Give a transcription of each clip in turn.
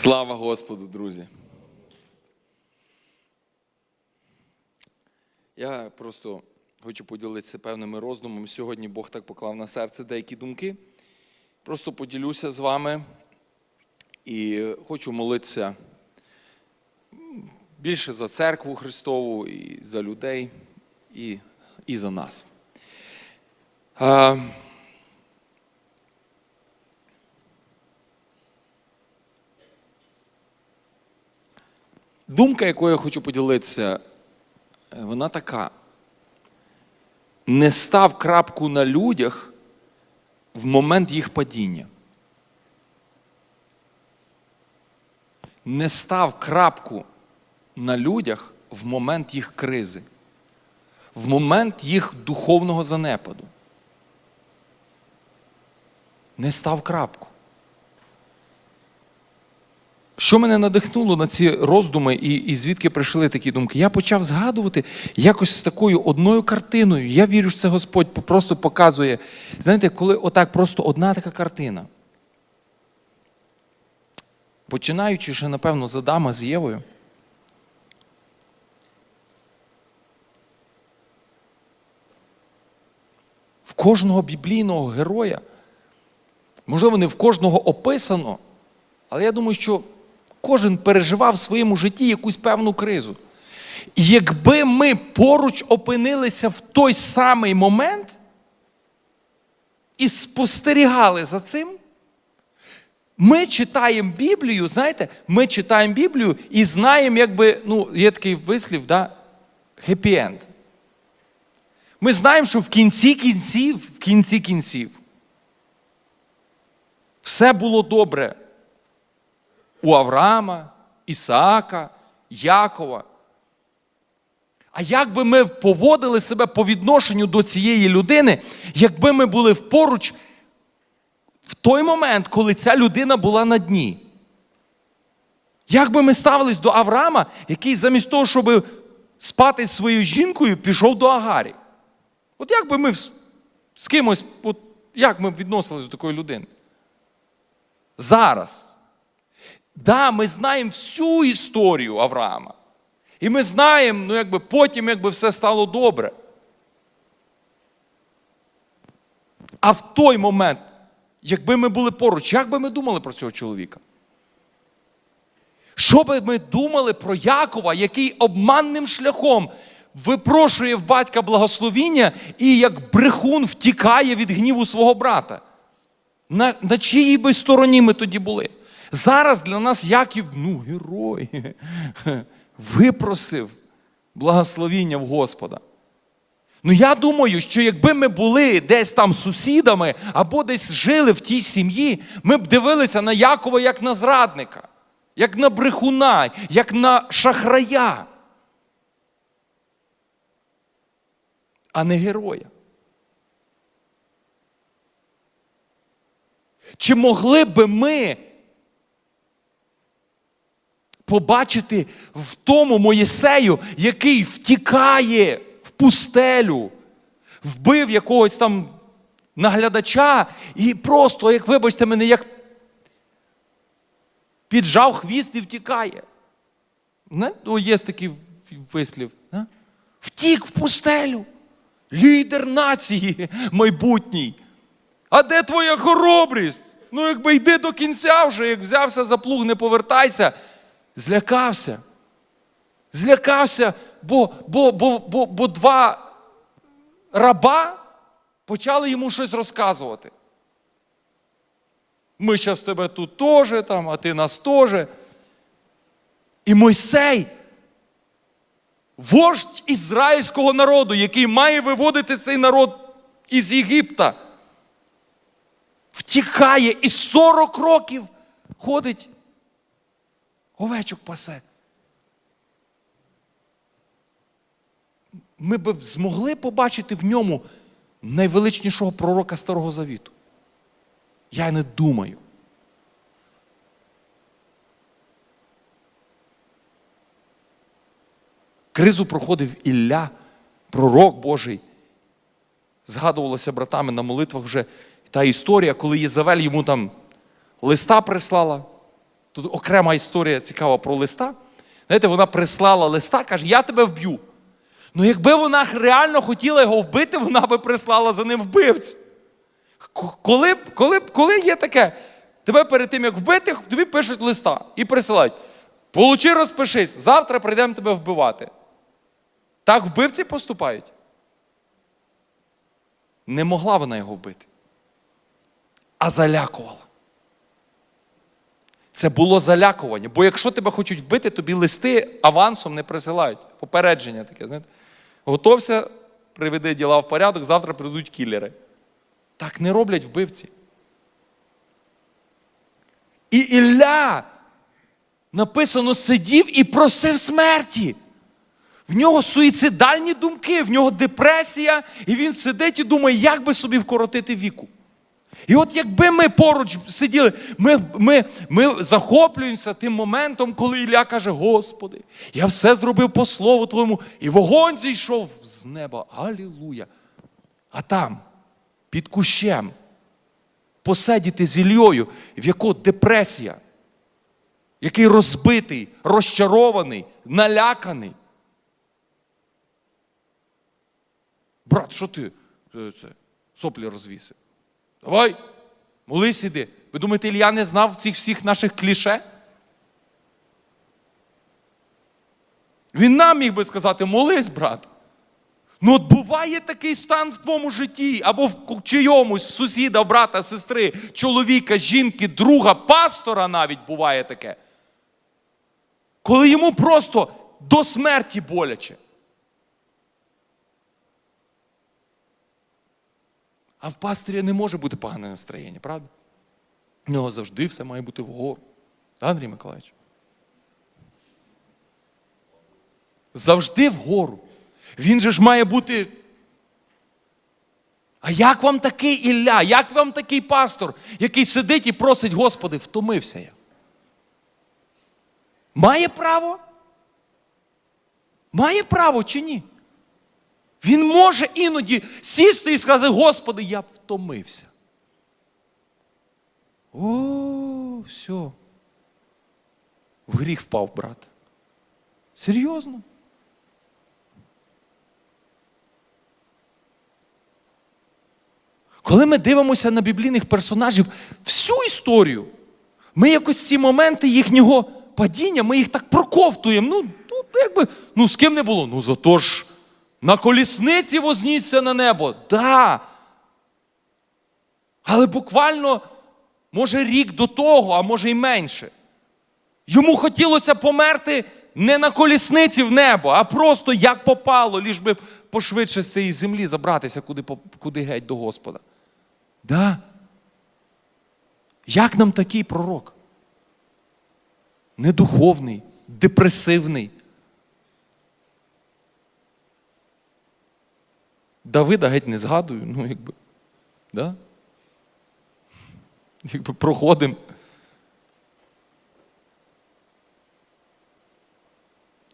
Слава Господу, друзі. Я просто хочу поділитися певними роздумами. Сьогодні Бог так поклав на серце деякі думки. Просто поділюся з вами і хочу молитися більше за церкву Христову, і за людей, і, і за нас. Думка, якою я хочу поділитися, е, вона така. Не став крапку на людях в момент їх падіння. Не став крапку на людях в момент їх кризи, в момент їх духовного занепаду. Не став крапку. Що мене надихнуло на ці роздуми, і, і звідки прийшли такі думки? Я почав згадувати якось з такою одною картиною. Я вірю, що це Господь просто показує. Знаєте, коли отак просто одна така картина. Починаючи ще, напевно, з Адама з Євою. В кожного біблійного героя, можливо, не в кожного описано, але я думаю, що кожен переживав в своєму житті якусь певну кризу. І якби ми поруч опинилися в той самий момент і спостерігали за цим, ми читаємо Біблію, знаєте, ми читаємо Біблію і знаємо, якби, ну, є такий вислів, да, хеппі-енд. Ми знаємо, що в кінці кінців, в кінці кінців, все було добре у Авраама, Ісаака, Якова. А як би ми поводили себе по відношенню до цієї людини, якби ми були поруч в той момент, коли ця людина була на дні? Як би ми ставились до Авраама, який замість того, щоб спати з своєю жінкою, пішов до Агарі? От як би ми з кимось, от як ми відносились до такої людини? Зараз. Да, ми знаємо всю історію Авраама. І ми знаємо, ну якби потім якби все стало добре. А в той момент, якби ми були поруч, як би ми думали про цього чоловіка? Що би ми думали про Якова, який обманним шляхом випрошує в батька благословіння і як брехун втікає від гніву свого брата? На, на чиїй би стороні ми тоді були? Зараз для нас Яків, ну, герой, випросив благословіння в Господа. Ну, я думаю, що якби ми були десь там сусідами або десь жили в тій сім'ї, ми б дивилися на Якова як на зрадника, як на брехуна, як на шахрая, а не героя. Чи могли би ми побачити в тому Моїсею, який втікає в пустелю, вбив якогось там наглядача і просто, як вибачте мене, як піджав хвіст і втікає. Не? О, є такий вислів. Не? Втік в пустелю. Лідер нації майбутній. А де твоя хоробрість? Ну, якби йди до кінця вже, як взявся за плуг, не повертайся. Злякався. Злякався, бо, бо, бо, бо, бо два раба почали йому щось розказувати. Ми зараз тебе тут теж, а ти нас теж. І Мойсей, вождь ізраїльського народу, який має виводити цей народ із Єгипта, втікає і 40 років ходить овечок пасе. Ми б змогли побачити в ньому найвеличнішого пророка Старого Завіту. Я не думаю. Кризу проходив Ілля, пророк Божий. Згадувалося братами на молитвах вже та історія, коли Єзавель йому там листа прислала. Тут окрема історія цікава про листа. Знаєте, вона прислала листа, каже, я тебе вб'ю. Ну, якби вона реально хотіла його вбити, вона би прислала за ним вбивцю. Коли, коли, коли є таке, тебе перед тим, як вбити, тобі пишуть листа і присилають. Получи, розпишись, завтра прийдемо тебе вбивати. Так вбивці поступають. Не могла вона його вбити, а залякувала. Це було залякування. Бо якщо тебе хочуть вбити, тобі листи авансом не присилають. Попередження таке, знаєте. Готовся, приведи діла в порядок, завтра прийдуть кілери. Так не роблять вбивці. І Ілля написано сидів і просив смерті. В нього суїцидальні думки, в нього депресія, і він сидить і думає, як би собі вкоротити віку. І от якби ми поруч сиділи, ми, ми, ми захоплюємося тим моментом, коли Ілля каже: Господи, я все зробив по слову Твоєму, і вогонь зійшов з неба. Алілуя. А там, під кущем, посидіти з Ільєю, в якого депресія, який розбитий, розчарований, наляканий. Брат, що ти е, це, соплі розвісив? Давай, молись іди. Ви думаєте, Ілля не знав цих всіх наших кліше? Він нам міг би сказати, молись, брат. Ну, от буває такий стан в твоєму житті, або в чийомусь, сусіда, брата, сестри, чоловіка, жінки, друга, пастора навіть буває таке. Коли йому просто до смерті боляче. А в пастиря не може бути погане настроєння, правда? У нього завжди все має бути вгору. Андрій Миколаївич? Завжди вгору. Він же ж має бути. А як вам такий Ілля? Як вам такий пастор, який сидить і просить, Господи, втомився я? Має право? Має право чи ні? Він може іноді сісти і сказати, Господи, я втомився. О, все. В гріх впав, брат. Серйозно? Коли ми дивимося на біблійних персонажів всю історію, ми якось ці моменти їхнього падіння, ми їх так проковтуємо. Ну, ну якби, ну з ким не було? Ну зато ж на колісниці вознісся на небо. Да. Але буквально, може, рік до того, а може й менше. Йому хотілося померти не на колісниці в небо, а просто як попало, ліж би пошвидше з цієї землі забратися куди, куди геть до Господа. Да. Як нам такий пророк? Недуховний, депресивний. Давида геть не згадую, ну якби. Да? Якби проходимо.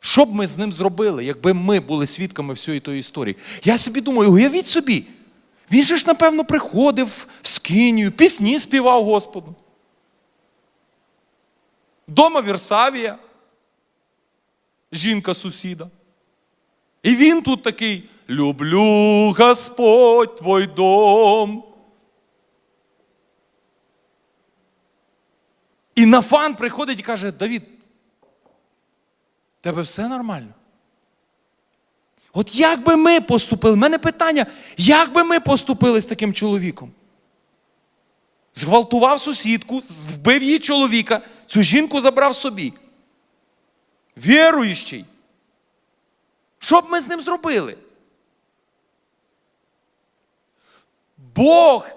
Що б ми з ним зробили, якби ми були свідками всієї тої історії? Я собі думаю, уявіть собі, він же ж, напевно, приходив в скинію, пісні співав Господу. Дома Вірсавія, жінка сусіда. І він тут такий: люблю Господь твой дом. І Нафан приходить і каже: Давід, тебе все нормально? От як би ми поступили? У мене питання, як би ми поступили з таким чоловіком? Зґвалтував сусідку, вбив її чоловіка, цю жінку забрав собі. Віруючий. Що б ми з ним зробили? Бог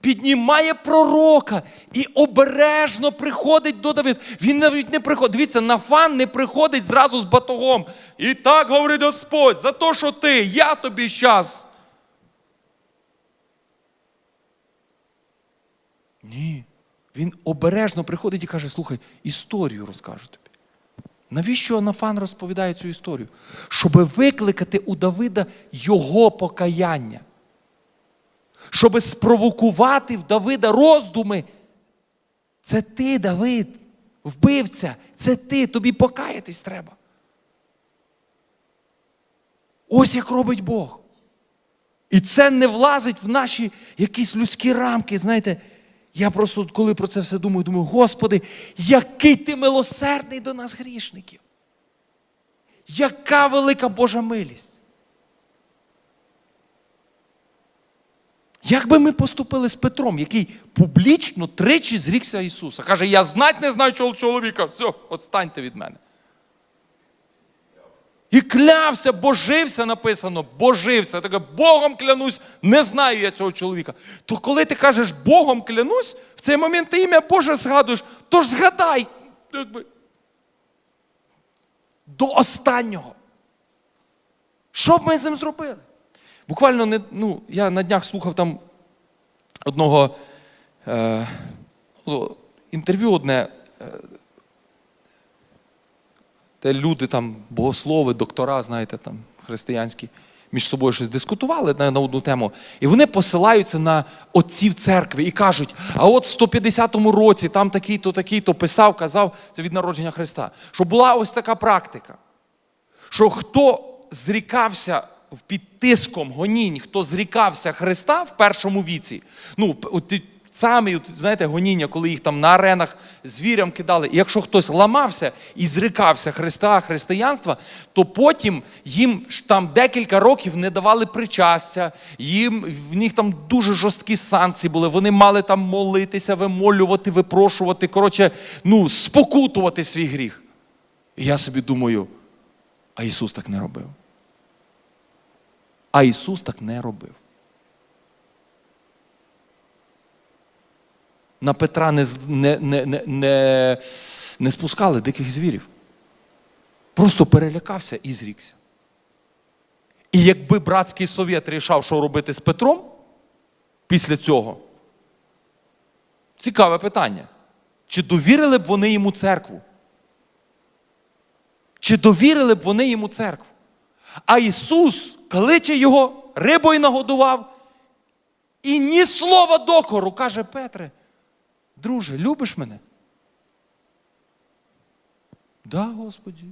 піднімає пророка і обережно приходить до Давида. Він навіть не приходить. Дивіться, Нафан не приходить зразу з батогом. І так говорить Господь, за те, що ти, я тобі щас. Ні. Він обережно приходить і каже: слухай, історію розкажу тобі. Навіщо Анафан розповідає цю історію? Щоб викликати у Давида його покаяння. Щоб спровокувати в Давида роздуми Це ти, Давид, вбивця, це ти, тобі покаятись треба. Ось як робить Бог. І це не влазить в наші якісь людські рамки. Знаєте, я просто, коли про це все думаю, думаю, Господи, який ти милосердний до нас грішників. Яка велика Божа милість. Як би ми поступили з Петром, який публічно тричі зрікся Ісуса? Каже, я знать не знаю цього чоловіка. Все, отстаньте від мене. І клявся, божився написано, божився. Таке, Богом клянусь, не знаю я цього чоловіка. То коли ти кажеш Богом клянусь, в цей момент ти ім'я Боже згадуєш, то ж згадай. Якби, до останнього. Що б ми з ним зробили? Буквально не, ну, я на днях слухав там одного е, ну, інтерв'ю одне, е, де люди там, богослови, доктора, знаєте, там, християнські, між собою щось дискутували на, на одну тему. І вони посилаються на отців церкви і кажуть: а от в 150-му році там такий-то, такий-то писав, казав, це від народження Христа, що була ось така практика, що хто зрікався під тиском гонінь, хто зрікався Христа в першому віці, ну, самі, знаєте, гоніння, коли їх там на аренах звірям кидали, і якщо хтось ламався і зрікався Христа, християнства, то потім їм там декілька років не давали причастя, їм, в них там дуже жорсткі санкції були, вони мали там молитися, вимолювати, випрошувати, коротше, ну, спокутувати свій гріх. І я собі думаю, а Ісус так не робив. А Ісус так не робив. На Петра не, не, не, не, не, спускали диких звірів. Просто перелякався і зрікся. І якби братський совєт рішав, що робити з Петром після цього, цікаве питання. Чи довірили б вони йому церкву? Чи довірили б вони йому церкву? А Ісус кличе його, рибою нагодував, і ні слова докору, каже Петре, друже, любиш мене? Да, Господі,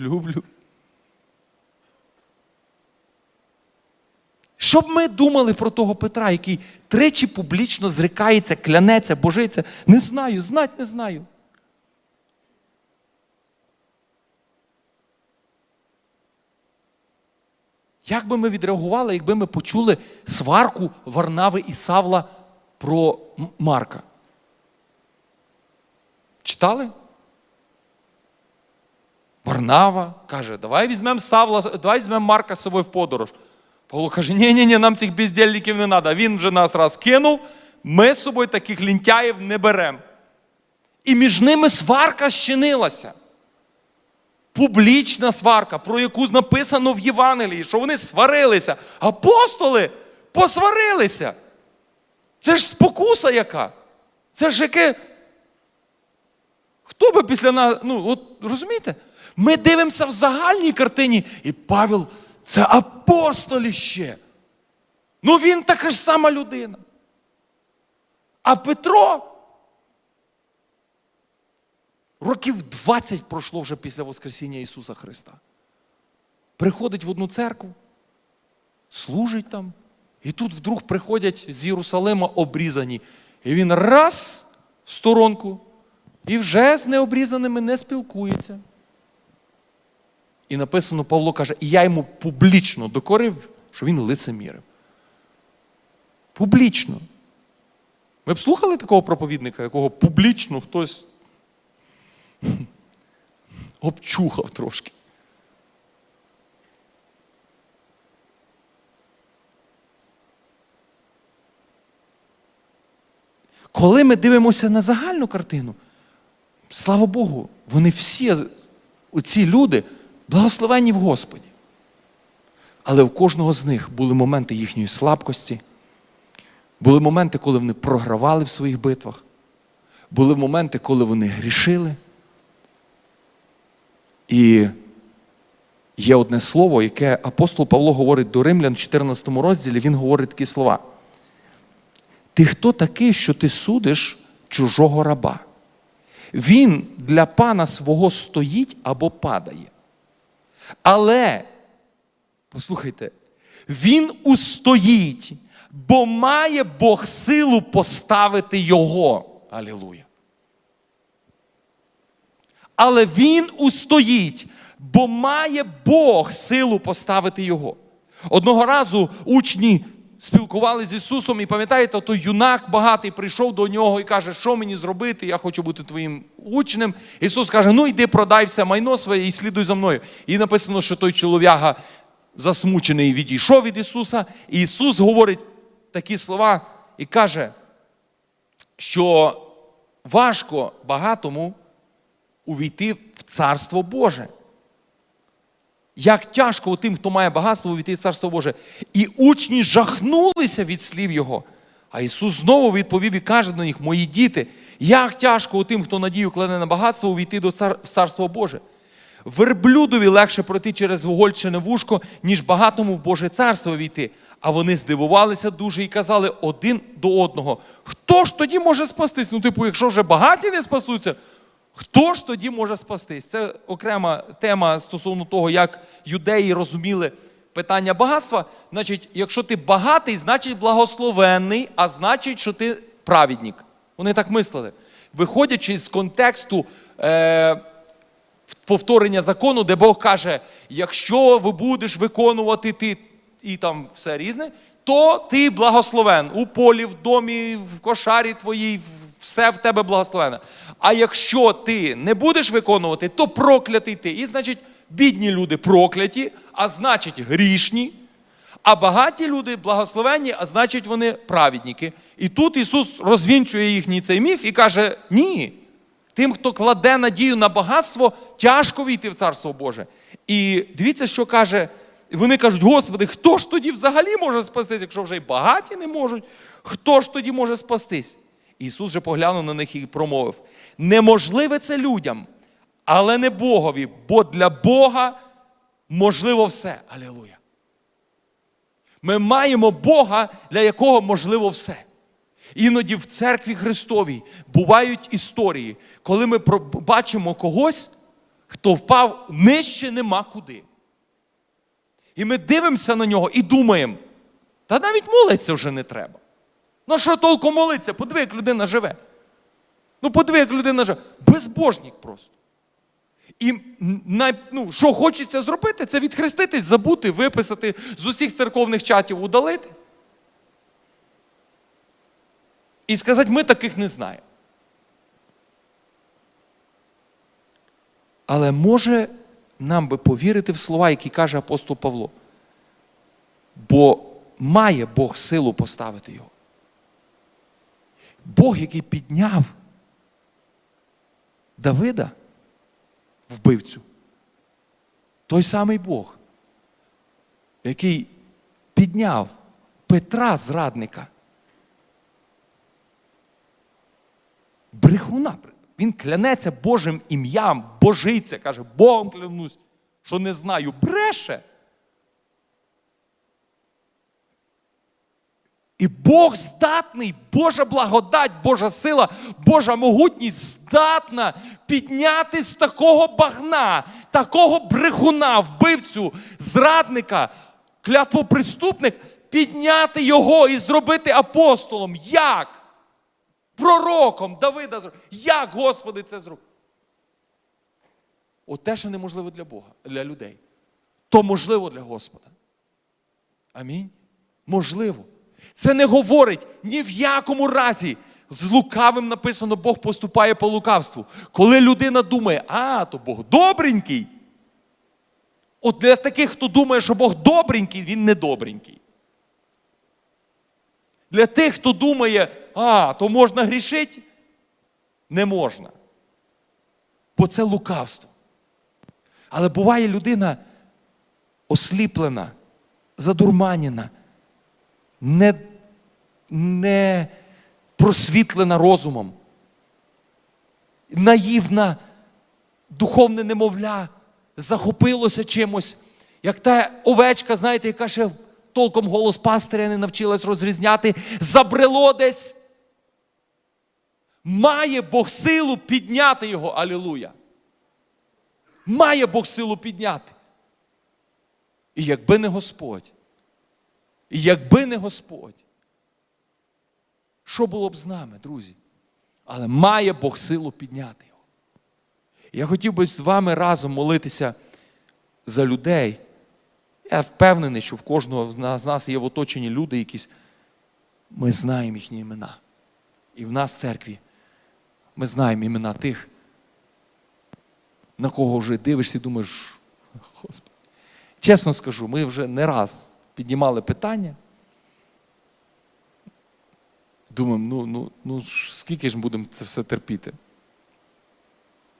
люблю. Щоб ми думали про того Петра, який тричі публічно зрикається, клянеться, божиться, не знаю, знать не знаю. Як би ми відреагували, якби ми почули сварку Варнави і Савла про Марка? Читали? Варнава каже, давай візьмемо Савла, давай візьмемо Марка з собою в подорож. Павло каже, ні, ні, ні, нам цих бездільників не треба. Він вже нас раз кинув, ми з собою таких лінтяїв не беремо. І між ними сварка щинилася. Публічна сварка, про яку написано в Євангелії, що вони сварилися. Апостоли посварилися. Це ж спокуса яка. Це ж яке. Хто би після нас. Ну, от розумієте? Ми дивимося в загальній картині, і Павел це апостоліще. Ну він така ж сама людина. А Петро. Років 20 пройшло вже після Воскресіння Ісуса Христа. Приходить в одну церкву, служить там, і тут вдруг приходять з Єрусалима обрізані. І він раз в сторонку і вже з необрізаними не спілкується. І написано, Павло каже, і я йому публічно докорив, що він лицемірив. Публічно. Ви б слухали такого проповідника, якого публічно хтось обчухав трошки. Коли ми дивимося на загальну картину, слава Богу, вони всі, ці люди, благословенні в Господі. Але в кожного з них були моменти їхньої слабкості, були моменти, коли вони програвали в своїх битвах, були моменти, коли вони грішили. І є одне слово, яке апостол Павло говорить до Римлян в 14 розділі, він говорить такі слова. Ти хто такий, що ти судиш чужого раба? Він для пана свого стоїть або падає. Але, послухайте, він устоїть, бо має Бог силу поставити його. Алілуя. Але він устоїть, бо має Бог силу поставити його. Одного разу учні спілкувалися з Ісусом, і пам'ятаєте, той юнак багатий прийшов до нього і каже, що мені зробити, я хочу бути твоїм учнем. Ісус каже: ну йди, продай все майно своє і слідуй за мною. І написано, що той чолов'яга засмучений відійшов від Ісуса. І Ісус говорить такі слова і каже, що важко багатому увійти в Царство Боже. Як тяжко тим, хто має багатство, увійти в Царство Боже. І учні жахнулися від слів Його. А Ісус знову відповів і каже до них, мої діти, як тяжко тим, хто надію кладе на багатство, увійти до цар... в Царство Боже. Верблюдові легше пройти через вугольчене вушко, ніж багатому в Боже царство війти. А вони здивувалися дуже і казали один до одного: хто ж тоді може спастись? Ну, типу, якщо вже багаті не спасуться, хто ж тоді може спастись? Це окрема тема стосовно того, як юдеї розуміли питання багатства. Значить, якщо ти багатий, значить благословенний, а значить, що ти праведник. Вони так мислили. Виходячи з контексту. Е- повторення закону, де Бог каже: якщо ви будеш виконувати ти і там все різне, то ти благословен у полі, в домі, в кошарі твоїй, все в тебе благословене. А якщо ти не будеш виконувати, то проклятий ти. І значить, бідні люди прокляті, а значить грішні. А багаті люди благословенні, а значить, вони праведники. І тут Ісус розвінчує їхній цей міф і каже: ні. Тим, хто кладе надію на багатство, тяжко війти в Царство Боже. І дивіться, що каже. Вони кажуть, Господи, хто ж тоді взагалі може спастись, якщо вже й багаті не можуть, хто ж тоді може спастись? Ісус же поглянув на них і промовив: неможливе це людям, але не Богові, бо для Бога можливо все. Алілуя. Ми маємо Бога, для якого можливо все. Іноді в церкві Христовій бувають історії, коли ми бачимо когось, хто впав нижче нема куди. І ми дивимося на нього і думаємо, та навіть молитися вже не треба. Ну що толку молитися? Подиви, як людина живе. Ну, подиви, як людина живе. Безбожник просто. І ну, що хочеться зробити, це відхреститись, забути, виписати, з усіх церковних чатів удалити. І сказати, ми таких не знаємо. Але може нам би повірити в слова, які каже апостол Павло. Бо має Бог силу поставити його. Бог, який підняв Давида, вбивцю, той самий Бог, який підняв Петра зрадника. Брехуна. Він клянеться Божим ім'ям, божиться, каже, Богом клянусь, що не знаю, бреше. І Бог здатний, Божа благодать, Божа сила, Божа могутність здатна підняти з такого багна, такого брехуна, вбивцю, зрадника, клятвоприступник, підняти його і зробити апостолом. Як? Пророком Давида. Як Господи це зробив? От те, що неможливо для Бога, для людей, то можливо для Господа. Амінь. Можливо. Це не говорить ні в якому разі. З лукавим написано, Бог поступає по лукавству. Коли людина думає, а, то Бог добренький. От для таких, хто думає, що Бог добренький, він не добренький. Для тих, хто думає, а, то можна грішити? Не можна. Бо це лукавство. Але буває людина осліплена, задурманена, не, не просвітлена розумом, наївна, духовне немовля, захопилося чимось, як та овечка, знаєте, яка ще толком голос пастиря не навчилась розрізняти, забрело десь Має Бог силу підняти його. Алілуя. Має Бог силу підняти. І якби не Господь, і якби не Господь, що було б з нами, друзі? Але має Бог силу підняти його. Я хотів би з вами разом молитися за людей. Я впевнений, що в кожного з нас- є в оточенні люди якісь. Ми знаємо їхні імена. І в нас в церкві ми знаємо імена тих, на кого вже дивишся і думаєш, Господи. Чесно скажу, ми вже не раз піднімали питання. Думаємо, ну, ну, ну скільки ж будемо це все терпіти?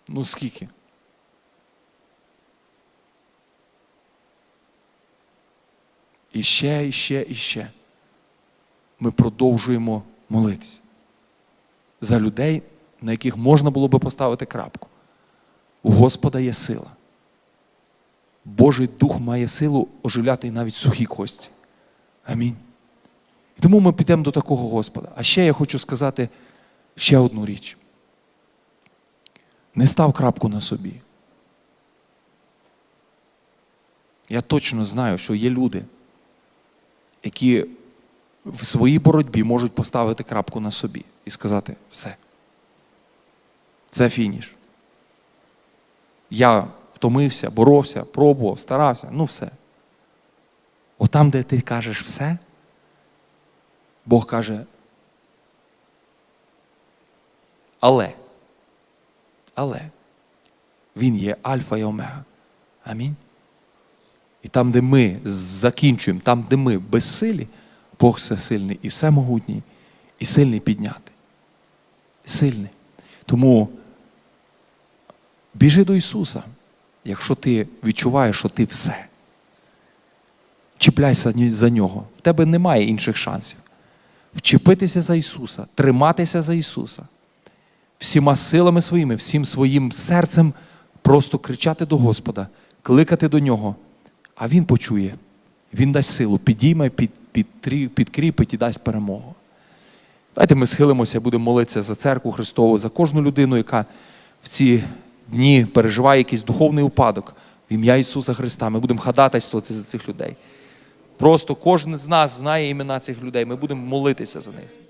Ну скільки? І ще, і ще, і ще. Ми продовжуємо молитися за людей, на яких можна було би поставити крапку. У Господа є сила. Божий Дух має силу оживляти навіть сухі кості. Амінь. І тому ми підемо до такого Господа. А ще я хочу сказати ще одну річ. Не став крапку на собі. Я точно знаю, що є люди, які в своїй боротьбі можуть поставити крапку на собі і сказати все. Це фініш. Я втомився, боровся, пробував, старався, ну все. Отам, де ти кажеш все, Бог каже. Але. Але Він є Альфа і Омега. Амінь. І там, де ми закінчуємо, там, де ми безсилі, Бог все сильний і всемогутній, і сильний підняти. Сильний. Тому біжи до Ісуса, якщо ти відчуваєш, що ти все. Чіпляйся за нього. В тебе немає інших шансів. Вчепитися за Ісуса, триматися за Ісуса. Всіма силами своїми, всім своїм серцем просто кричати до Господа, кликати до Нього. А Він почує, Він дасть силу, підійме, під, підтрі- підкріпить і дасть перемогу. Давайте ми схилимося, будемо молитися за церкву Христову, за кожну людину, яка в ці дні переживає якийсь духовний упадок в ім'я Ісуса Христа. Ми будемо ходатайствувати за цих людей. Просто кожен з нас знає імена цих людей. Ми будемо молитися за них.